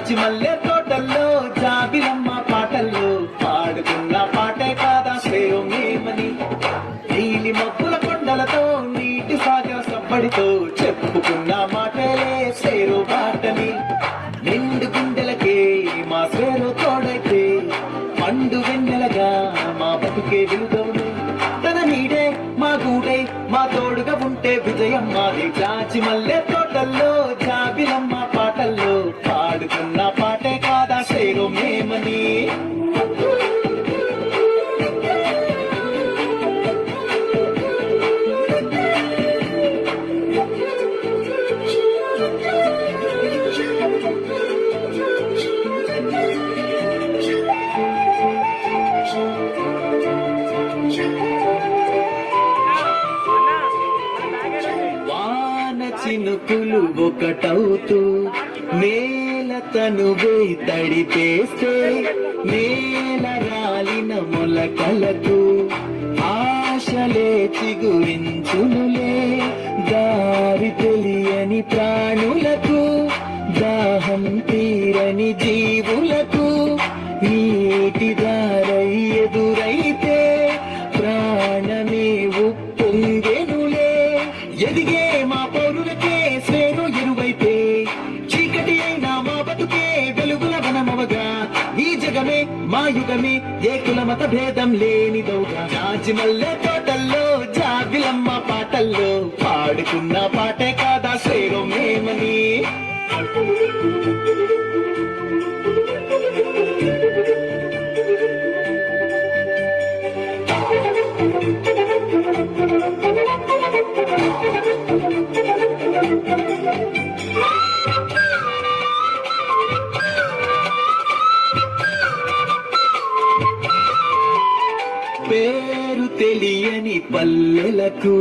దాచి మల్లె తోటల్లో జాబిలమ్మ పాటల్లో పాడుకున్న పాటే కాదా శ్రేయోమేమని. నీలి మబ్బుల కొండలతో నీటి సాగర సబ్బడితో చెప్పుకున్న మాటలే సేరు పాటని. నిండు గుండెలకే మా సేరు తోడైతే పండు వెన్నెలగా మా బతుకే విలుదవును తన నీడే మా గూడే మా తోడుగా ఉంటే విజయం మాది చాచి మల్లె తోటల్లో జాబిలమ్మ చినుకులు ఒకటవుతూ నేల తనువే తడిపేస్తే నేల రాలిన మొలకలకు ఆశలే చిగురించునులే. దారి తెలియని ప్రాణులకు దాహం తీరని జీవులకు నీటి యుగమే ఏ కుల మత భేదం లేనిదోగా రాజమల్లె పల్లెలకు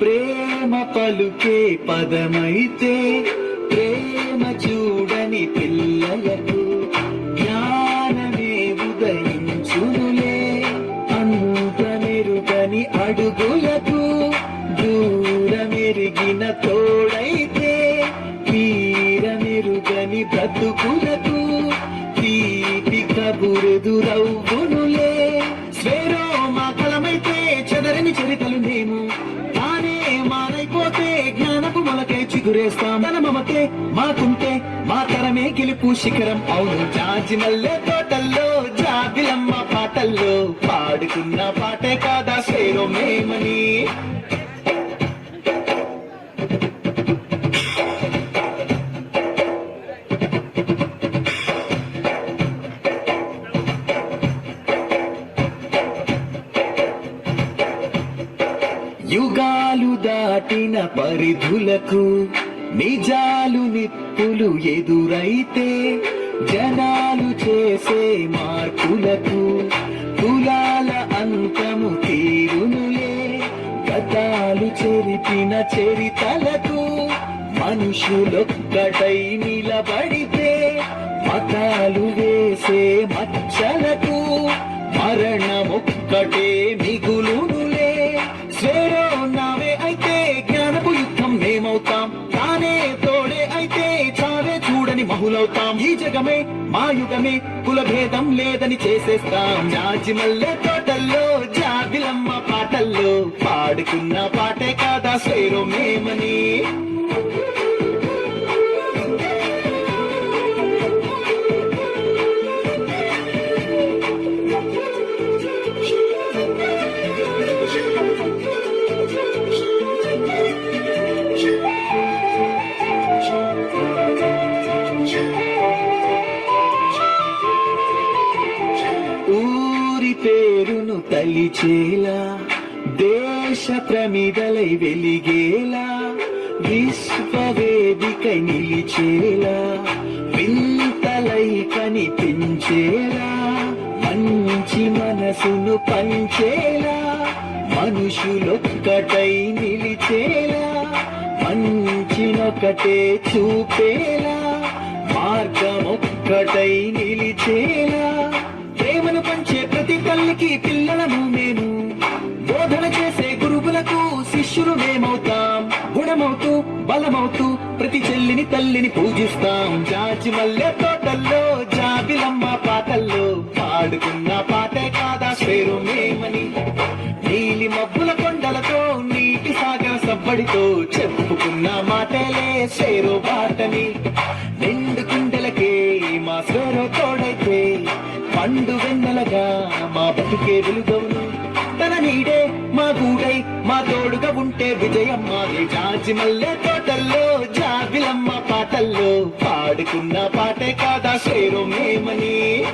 ప్రేమ పలుకే పదమైతే ప్రేమ చూడని పిల్లలకు జ్ఞానమే ఉదయించునులే. అంత మెరుగని అడుగులకు దూరమెరిగిన తోడైతే తీరమెరుగని బ్రతుకులకు తీపి కబురెదురవ్వునులే చిగురేస్తాం. తన మమతే మాకుంటే మా తరమే గెలుపు శిఖరం. అవును జాజి మల్లె తోటల్లో జాబిలమ్మ పాటల్లో పాడుకున్న పాటే కాదా స్వేరో మేమని. దాటిన పరిధులకు నిజాలు నిప్పులు ఎదురైతే జనాలు చేసే మార్పులకు కులాల అంతము తీరునులే. గతాలు చెరిపిన చరితలకు మనుషులొక్కటై నిలబడితే మతాలు వేసే మచ్చలకు మరణమొక్కటే యుగమే మా యుగమే కుల భేదం లేదని చేసేస్తాం. జాజి తోటల్లో జాబిలమ్మ పాటల్లో పాడుకున్న పాటే కాదా స్వేరో మేమని? ఊరి పేరును తలిచేలా దేశ ప్రమిదలై వెలిగేలా విశ్వవేదికై నిలిచేలా వింతలై కనిపించేలా మంచి మనసును పంచేలా మనుషులొక్కటై నిలిచేలా మంచినొకటే చూపేలా మార్గమొక్కటై నిలిచేలా ప్రేమను పంచ తల్లికి పిల్లలము మేము. బోధన చేసే గురువులకు శిష్యులు మేమవుతాం. గుణమవుతూ బలమవుతూ ప్రతి చెల్లిని తల్లిని పూజిస్తాం. జాజి మల్లె తోటల్లో జాబిలమ్మ పాటల్లో పాడుకున్న పాటే కాదా పేరు మేమని. నీలి మబ్బుల కొండలతో నీటి సాగర సబ్బడితో చెప్పుకున్న మాటలే సేరు బాటని మా తన నీడే మా గూడై మా తోడుగా ఉంటే విజయం మాది. జాజి మల్లె తోటల్లో జాబిలమ్మ పాటల్లో. పాడుకున్న పాటే కాదా షేరు మేమని.